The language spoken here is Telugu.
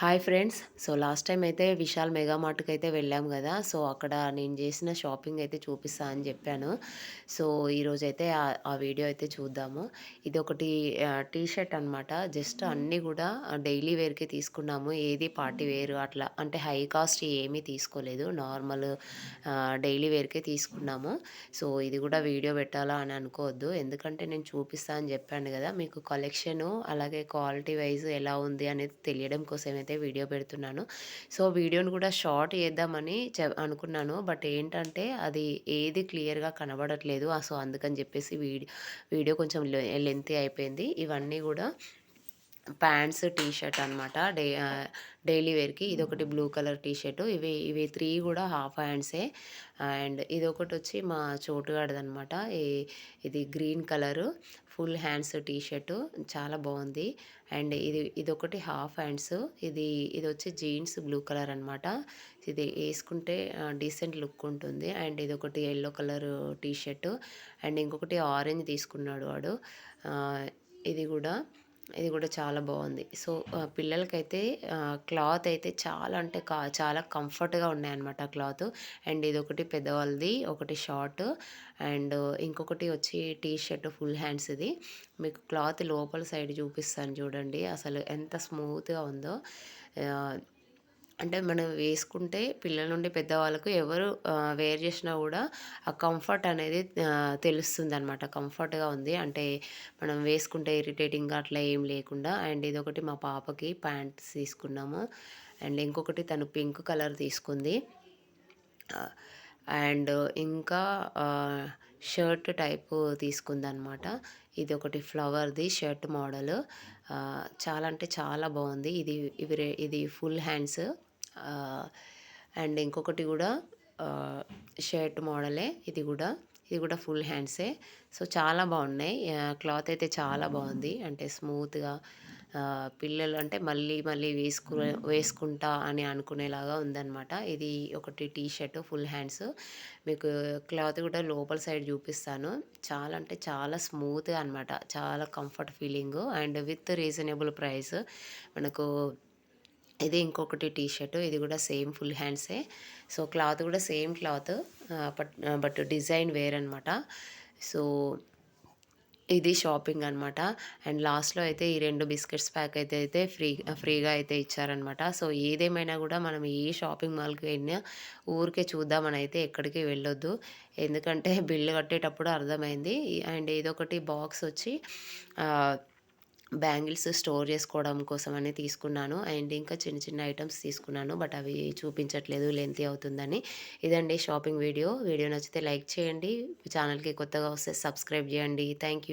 Hi friends. So last time అయితే విశాల్ మెగా మార్ట్కి అయితే వెళ్ళాం కదా. సో అక్కడ నేను చేసిన షాపింగ్ అయితే చూపిస్తా అని చెప్పాను. సో ఈరోజు అయితే ఆ వీడియో అయితే చూద్దాము. ఇది ఒకటి టీ షర్ట్ అనమాట జస్ట్ అన్నీ కూడా డైలీ వేర్కి తీసుకున్నాము. ఏది పార్టీ వేర్ అట్లా అంటే హై కాస్ట్ ఏమీ తీసుకోలేదు. నార్మల్ డైలీ వేర్కే తీసుకున్నాము. సో ఇది కూడా వీడియో పెట్టాలా అని అనుకోవద్దు. ఎందుకంటే నేను చూపిస్తా అని చెప్పాను కదా మీకు కలెక్షను అలాగే క్వాలిటీ వైజ్ ఎలా ఉంది అనేది తెలియడం కోసం అయితే వీడియో పెడుతున్నాను. సో వీడియోని కూడా షార్ట్ చేద్దామని చె అనుకున్నాను. బట్ ఏంటంటే అది ఏది క్లియర్గా కనబడట్లేదు. సో అందుకని చెప్పేసి వీడియో వీడియో కొంచెం లెంతీ అయిపోయింది. ఇవన్నీ కూడా ప్యాంట్స్ టీ షర్ట్ అనమాట డే డైలీ వేర్కి ఇది ఒకటి బ్లూ కలర్ టీ షర్ట్ ఇవి ఇవి త్రీ కూడా హాఫ్ హ్యాండ్సే. అండ్ ఇది ఒకటి వచ్చి మా చోటుగాడిది అనమాట ఇది green colour full hands T shirt చాలా బాగుంది అండ్ ఇది ఇది ఒకటి హాఫ్ హ్యాండ్స్. ఇది ఇది వచ్చి జీన్స్ బ్లూ కలర్ అనమాట ఇది వేసుకుంటే డీసెంట్ లుక్ ఉంటుంది. అండ్ ఇది ఒకటి yellow colour T shirt and ఇంకొకటి ఆరెంజ్ తీసుకున్నాడు వాడు. ఇది కూడా. ఇది కూడా చాలా బాగుంది. సో పిల్లలకైతే క్లాత్ అయితే చాలా అంటే కా చాలా కంఫర్ట్గా ఉన్నాయన్నమాట క్లాత్. అండ్ ఇది ఒకటి పెద్దవాళ్ళది ఒకటి షార్ట్. అండ్ ఇంకొకటి వచ్చి టీ షర్ట్ ఫుల్ హ్యాండ్స్ ఇది. మీకు క్లాత్ లోపల సైడ్ చూపిస్తాను చూడండి. అసలు ఎంత స్మూత్గా ఉందో. అంటే మనం వేసుకుంటే పిల్లల నుండి పెద్దవాళ్ళకు ఎవరు వేర్ చేసినా కూడా ఆ కంఫర్ట్ అనేది తెలుస్తుంది అనమాట కంఫర్ట్గా ఉంది. అంటే మనం వేసుకుంటే ఇరిటేటింగ్గా అట్లా ఏం లేకుండా. అండ్ ఇది ఒకటి మా పాపకి ప్యాంట్స్ తీసుకున్నాము. అండ్ ఇంకొకటి తను పింక్ కలర్ తీసుకుంది. అండ్ ఇంకా షర్ట్ టైప్ తీసుకుందనమాట ఇది ఒకటి ఫ్లవర్ది షర్ట్ మోడల్ చాలా అంటే చాలా బాగుంది. ఇది ఇవి ఇది ఫుల్ హ్యాండ్స్ అండ్ ఇంకొకటి కూడా షర్ట్ మోడలే ఇది కూడా. ఇది కూడా ఫుల్ హ్యాండ్సే. సో చాలా బాగున్నాయి. క్లాత్ అయితే చాలా బాగుంది. అంటే స్మూత్గా పిల్లలు అంటే మళ్ళీ మళ్ళీ వేసుకు వేసుకుంటా అని అనుకునేలాగా ఉందన్నమాట. ఇది ఒకటి టీ షర్ట్ ఫుల్ హ్యాండ్స్. మీకు క్లాత్ కూడా లోపల సైడ్ చూపిస్తాను. చాలా అంటే చాలా స్మూత్గా అనమాట చాలా comfort feeling. And with reasonable price. మనకు ఇది ఇంకొకటి టీ షర్ట్ ఇది కూడా సేమ్ ఫుల్ హ్యాండ్సే. సో క్లాత్ కూడా same cloth but but design వేరనమాట so ఇది షాపింగ్ అనమాట అండ్ లాస్ట్లో అయితే ఈ రెండు బిస్కెట్స్ ప్యాక్ అయితే అయితే ఫ్రీ ఫ్రీగా అయితే ఇచ్చారనమాట సో ఏదేమైనా కూడా మనం ఏ షాపింగ్ మాల్కి వెళ్ళినా ఊరికే చూద్దామని అయితే ఎక్కడికి వెళ్ళొద్దు. ఎందుకంటే బిల్లు కట్టేటప్పుడు అర్థమైంది. అండ్ ఏదో ఒకటి బాక్స్ వచ్చి బ్యాంగిల్స్ స్టోర్ చేసుకోవడం కోసం అని తీసుకున్నాను. అండ్ ఇంకా చిన్న చిన్న ఐటమ్స్ తీసుకున్నాను. బట్ అవి చూపించట్లేదు. లెంతీ అవుతుందని. ఇదండి షాపింగ్ వీడియో. వీడియో నచ్చితే లైక్ చేయండి. ఛానల్కి కొత్తగా వస్తే సబ్స్క్రైబ్ చేయండి. థ్యాంక్